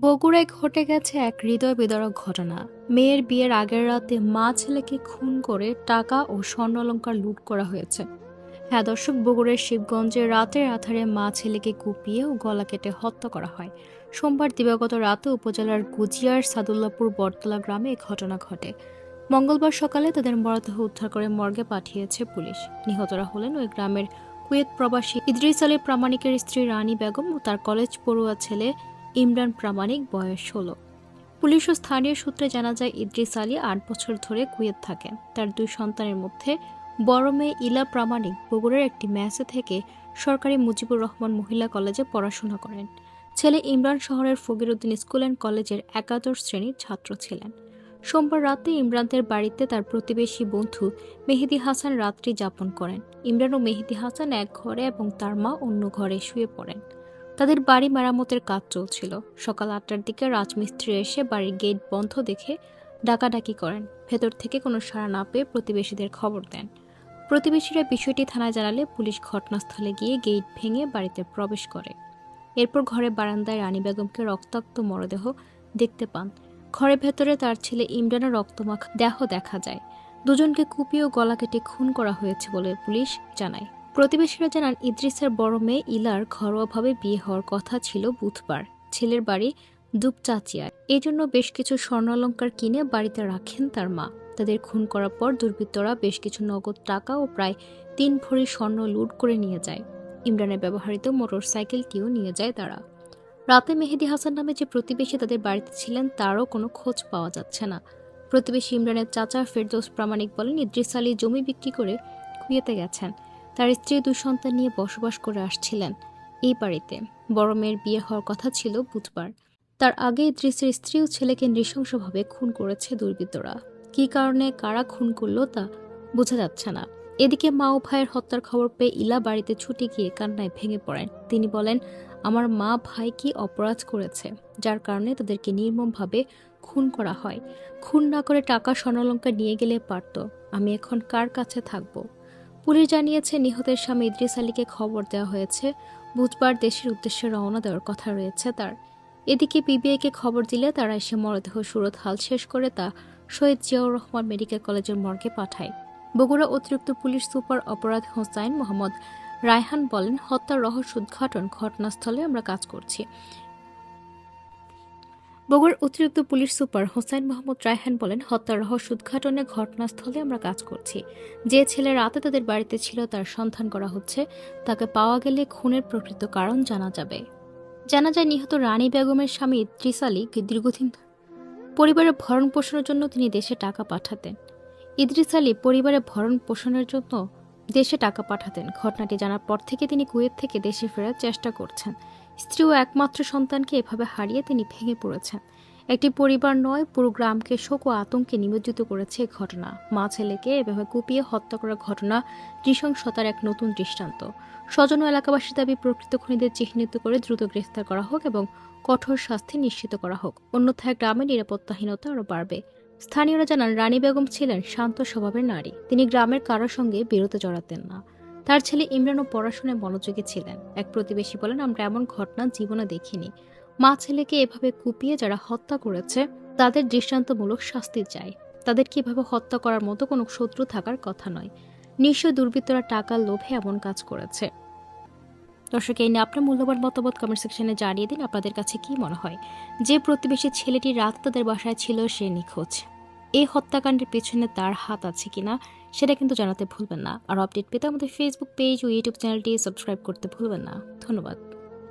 বগুড়ায় ঘটে গেছে এক হৃদয় বিদারক ঘটনা। মেয়ের বিয়ের আগের রাতে মা ছেলেকে খুন করে টাকা ও স্বর্ণালঙ্কার লুট করা হয়েছে। হ্যাঁ দর্শক, বগুড়ার শিবগঞ্জে রাতের আধারে মা ছেলেকে কুপিয়ে ও গলা কেটে হত্যা করা হয়। সোমবার দিবাগত রাতে উপজেলার গুজিয়ার সাদুল্লাপুর বটতলা গ্রামে এ ঘটনা ঘটে। মঙ্গলবার সকালে তাদের মরদেহ উদ্ধার করে মর্গে পাঠিয়েছে পুলিশ। নিহতরা হলেন ওই গ্রামের কুয়েত প্রবাসী ইদ্রিস আলী প্রামাণিকের স্ত্রী রানী বেগম ও তার কলেজ পড়ুয়া ছেলে ইমরান প্রামাণিক, বয়স ষোলো। পুলিশ ও স্থানীয় সূত্রে জানা যায়, ইদ্রিস আলী আট বছর ধরে কুয়েত থাকেন। তার দুই সন্তানের মধ্যে বড় মেয়ে ইলা প্রামাণিক বগুড়ার একটি ম্যাচে থেকে সরকারি মুজিবুর রহমান মহিলা কলেজে পড়াশোনা করেন। ছেলে ইমরান শহরের ফকিরউদ্দিন স্কুল অ্যান্ড কলেজের একাদশ শ্রেণির ছাত্র ছিলেন। সোমবার রাতে ইমরানদের বাড়িতে তার প্রতিবেশী বন্ধু মেহেদি হাসান রাত্রি যাপন করেন। ইমরান ও মেহেদি হাসান এক ঘরে এবং তার মা অন্য ঘরে শুয়ে পড়েন। তাদের বাড়ি মেরামতের কাজ চলছিল। সকাল আটটার দিকে রাজমিস্ত্রি এসে বাড়ির গেট বন্ধ দেখে ডাকাডাকি করেন। ভেতর থেকে কোনো সাড়া না পেয়ে প্রতিবেশীদের খবর দেন। প্রতিবেশীরা বিষয়টি থানায় জানালে পুলিশ ঘটনাস্থলে গিয়ে গেট ভেঙে বাড়িতে প্রবেশ করে। এরপর ঘরে বারান্দায় রানী বেগমকে রক্তাক্ত মরদেহ দেখতে পান। ঘরের ভেতরে তার ছেলে ইমরানের রক্তমাখা দেহ দেখা যায়। দুজনকে কুপিয়ে ও গলা কেটে খুন করা হয়েছে বলে পুলিশ জানায়। প্রতিবেশীরা জানান, ইদ্রিসের বড় মেয়ে ইলার ঘরোয়াভাবে বিয়ে হওয়ার কথা ছিল বুধবার। ছেলের বাড়ি দুপচাচিয়ায়। জন্য বেশ কিছু স্বর্ণালঙ্কার কিনে বাড়িতে রাখেন তার মা। তাদের খুন করার পর দুর্বৃত্তরা বেশ কিছু নগদ টাকা ও প্রায় তিন ভরি স্বর্ণ লুট করে নিয়ে যায়। ইমরানের ব্যবহৃত মোটর সাইকেলটিও নিয়ে যায় তারা। রাতে মেহেদি হাসান নামে যে প্রতিবেশী তাদের বাড়িতে ছিলেন, তারও কোনো খোঁজ পাওয়া যাচ্ছে না। প্রতিবেশী ইমরানের চাচা ফেরদৌস প্রামাণিক বলেন, ইদ্রিস আলী জমি বিক্রি করে কুয়েতে গেছেন। তার স্ত্রী দুই সন্তান নিয়ে বসবাস করে আসছিলেন এই বাড়িতে। বড় মেয়ের বিয়ে হওয়ার কথা ছিল বুধবার। তার আগে ইদ্রিসের স্ত্রী ও ছেলেকে নৃশংসভাবে খুন করেছে দুর্বৃত্তরা। কী কারণে কারা খুন করল তা বোঝা যাচ্ছে না। এদিকে মা ও ভাইয়ের হত্যার খবর পেয়ে ইলা বাড়িতে ছুটে গিয়ে কান্নায় ভেঙে পড়েন। তিনি বলেন, আমার মা ভাই কি অপরাধ করেছে, যার কারণে তাদেরকে নির্মমভাবে খুন করা হয়। খুন না করে টাকা স্বর্ণালঙ্কার নিয়ে গেলে পারত। আমি এখন কার কাছে থাকব? পুলিশ জানিয়েছে, নিহতের স্বামী ইদ্রিস আলীকে খবর দেওয়া হয়েছে। বুধবার দেশের উদ্দেশ্যে রওনা দেওয়ার কথা রয়েছে তার। এদিকে পিবিআইকে খবর দিলে তারা এসে মরদেহ, সুরত হাল শেষ করে তা শহীদ জিয়াউর রহমান মেডিকেল কলেজের মর্গে পাঠায়। বগুড়া অতিরিক্ত পুলিশ সুপার অপরাধ হোসাইন মোহাম্মদ রায়হান বলেন, হত্যার রহস্য উদ্ঘাটন ঘটনাস্থলে আমরা কাজ করছি। বগুড়ার অতিরিক্ত পুলিশ সুপার হোসাইন মোহাম্মদ রায়হান বলেন, হত্যার রহস্য উদ্ঘাটনে ঘটনাস্থলে আমরা কাজ করছি। যে ছেলে রাতে তাদের বাড়িতে ছিল, তার সন্ধান করা হচ্ছে। তাকে পাওয়া গেলে খুনের প্রকৃত কারণ জানা যাবে। জানা যায়, নিহত রানী বেগমের স্বামী ইদ্রিস আলী দীর্ঘদিন পরিবারের ভরণ পোষণের জন্য তিনি দেশে টাকা পাঠাতেন। ইদ্রিস আলী পরিবারের ভরণ পোষণের জন্য দেশে টাকা পাঠাতেন। ঘটনাটি জানার পর থেকে তিনি কুয়েত থেকে দেশে ফেরার চেষ্টা করছেন। স্ত্রী ও একমাত্র সন্তানকে এভাবে হারিয়ে তিনি ভেঙে পড়েছেন। একটি পরিবার নয়, পুরো গ্রামকে শোক ও আতঙ্কে নিমজ্জিত করেছে ঘটনা। মা ছেলেকে এভাবে কুপিয়ে হত্যা করার ঘটনা নৃশংসতার এক নতুন দৃষ্টান্ত। স্বজন ও এলাকাবাসীর দাবি, প্রকৃত খুনিদের চিহ্নিত করে দ্রুত গ্রেফতার করা হোক এবং কঠোর শাস্তি নিশ্চিত করা হোক। অন্যথায় গ্রামের নিরাপত্তাহীনতা আরও বাড়বে। স্থানীয়রা জানান, রানী বেগম ছিলেন শান্ত স্বভাবের নারী। তিনি গ্রামের কারোর সঙ্গে বিরত জড়াতেন না। তার ছেলে ইমরানও পড়াশোনায় মনোযোগী ছিলেন। এক প্রতিবেশী বলেন, আমরা এমন ঘটনা জীবনে দেখিনি। মা ছেলেকে এভাবে কুপিয়ে যারা হত্যা করেছে, তাদের দৃষ্টান্তমূলক শাস্তি চাই। তাদের কীভাবে হত্যা করার মতো কোনো শত্রু থাকার কথা নয়। নিশ্চয় দুর্বৃত্তরা টাকার লোভে এমন কাজ করেছে। দর্শক, এই নিয়ে আপনার মূল্যবান মতামত কমেন্ট সেকশনে জানিয়ে দিন আপনাদের কাছে কি মনে হয়। যে প্রতিবেশী ছেলেটি রাত তাদের বাসায় ছিল, সে নিখোঁজ। এই হত্যাকাণ্ডের পেছনে তার হাত আছে কিনা, সেটা কিন্তু জানাতে ভুলবেন না। আর আপডেট পেতে আমাদের ফেসবুক পেজ ও ইউটিউব চ্যানেলটি সাবস্ক্রাইব করতে ভুলবেন না। ধন্যবাদ।